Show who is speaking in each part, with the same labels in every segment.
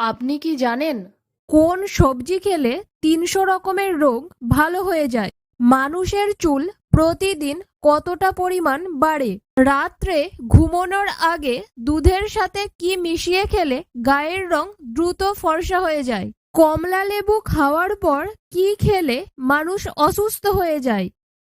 Speaker 1: আপনি কি জানেন কোন সবজি খেলে তিনশো রকমের রোগ ভালো হয়ে যায়? মানুষের চুল প্রতিদিন কতটা পরিমাণ বাড়ে? রাত্রে ঘুমানোর আগে দুধের সাথে কি মিশিয়ে খেলে গায়ের রং দ্রুত ফর্সা হয়ে যায়? কমলা লেবু খাওয়ার পর কি খেলে মানুষ অসুস্থ হয়ে যায়?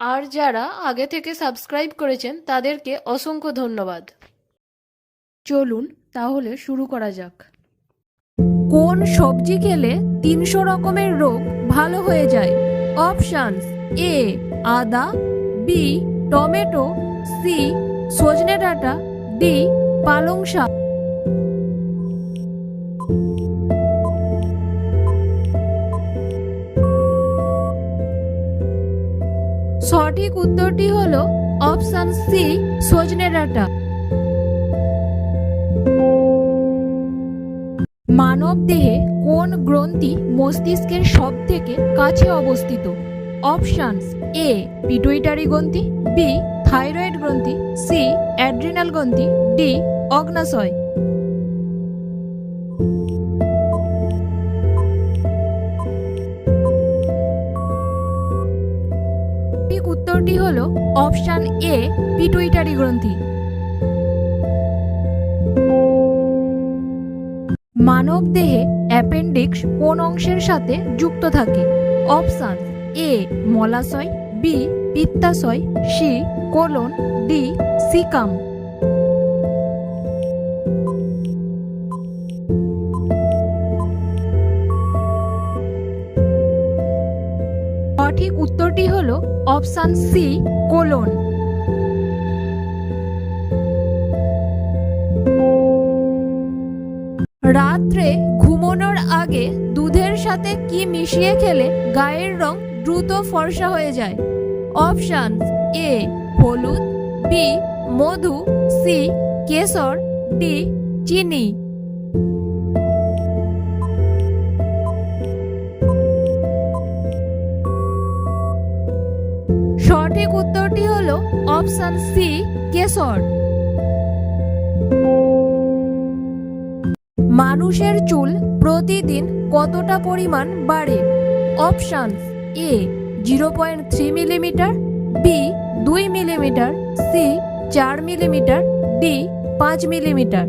Speaker 1: আর যারা আগে থেকে সাবস্ক্রাইব করেছেন, তাদেরকে অসংখ্য ধন্যবাদ। চলুন তাহলে শুরু করা যাক। কোন সবজি খেলে তিনশো রকমের রোগ ভালো হয়ে যায়? অপশানস এ, আদা, বি, টমেটো, সি, সজনে ডাঁটা, ডি, পালং শাক। সঠিক উত্তরটি হলো অপশন সি, সজনে ডাঁটা। মানব দেহে কোন গ্রন্থি মস্তিষ্কের সব থেকে কাছে অবস্থিত? অপশানস এ, পিটুইটারি গ্রন্থি, বি, থাইরয়েড গ্রন্থি, সি, অ্যাড্রিনাল গ্রন্থি, ডি, অগ্নাশয়। উত্তরটি হল অপশান এ, পিটুইটারি গ্রন্থি। মানব দেহে অ্যাপেন্ডিক্স কোন অংশের সাথে যুক্ত থাকে? অপশান এ, মলাশয়, বি, পিত্তাশয়, সি, কোলন, ডি, সিকাম। সঠিক উত্তরটি হলো অপশান সি, কোলন। রাত্রে ঘুমানোর আগে দুধের সাথে কি মিশিয়ে খেলে গায়ের রং দ্রুত ফর্সা হয়ে যায়? অপশান এ, হলুদ, বি, মধু, সি, কেশর, ডি, চিনি। সঠিক উত্তরটি হলো অপশান সি কেশর। মানুষের চুল প্রতিদিন কতটা পরিমাণ বাড়ে? Option A zero point three millimetre B দুই মিলিমিটার সি চার মিলিমিটার ডি পাঁচ মিলিমিটার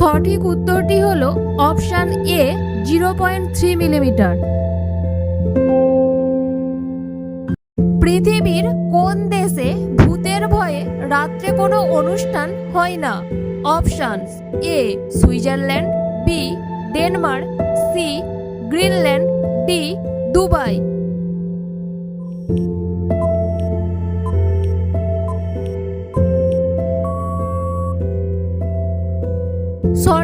Speaker 1: সঠিক উত্তরটি হলো option A, zero point three millimetre. পৃথিবীর কোন দেশে ভূতের ভয়ে রাত্রে কোনো অনুষ্ঠান হয় না? Options A, Switzerland, B, Denmark, C, Greenland, D, Dubai.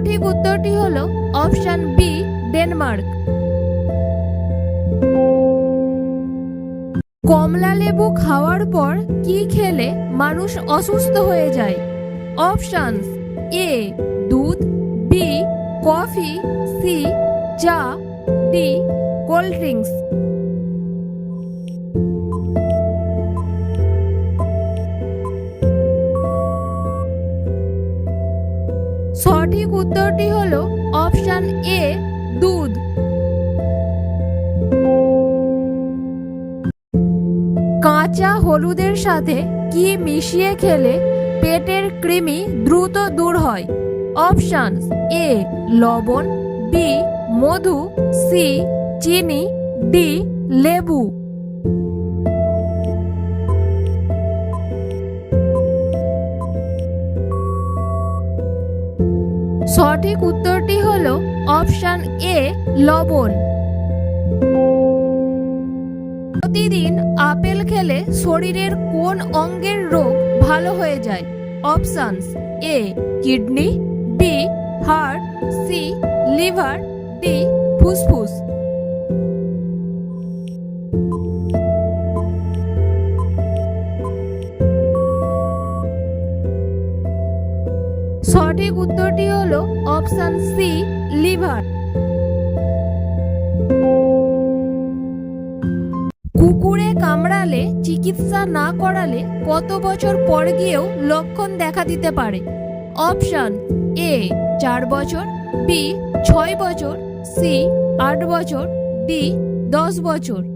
Speaker 1: সঠিক উত্তরটি হলো অপশান বি, ডেনমার্ক। কমলা লেবু খাওয়ার পর কি খেলে মানুষ অসুস্থ হয়ে যায়? অপশানস এ, দুধ, বি, কফি, সি, চা, ডি, কোল্ড ড্রিঙ্কস। সঠিক উত্তরটি হলো অপশান এ, দুধ। কাঁচা হলুদের সাথে কি মিশিয়ে খেলে পেটের কৃমি দ্রুত দূর হয়? অপশান এ, লবণ, বি, মধু, সি, চিনি, ডি, লেবু। সঠিক উত্তরটি হল অপশান এ, লবণ। প্রতিদিন আপেল খেলে শরীরের কোন অঙ্গের রোগ ভালো হয়ে যায়? Options A, kidney, B, heart, C, liver, D, ফুসফুস। সঠিক উত্তরটি হলো অপশন সি, লিভার। কুকুরে কামড়ালে, চিকিৎসা না করালে কত বছর পর গিয়েও লক্ষণ দেখা দিতে পারে? অপশন এ, চার বছর, বি, ছয় বছর, সি, আট বছর, ডি, দশ বছর।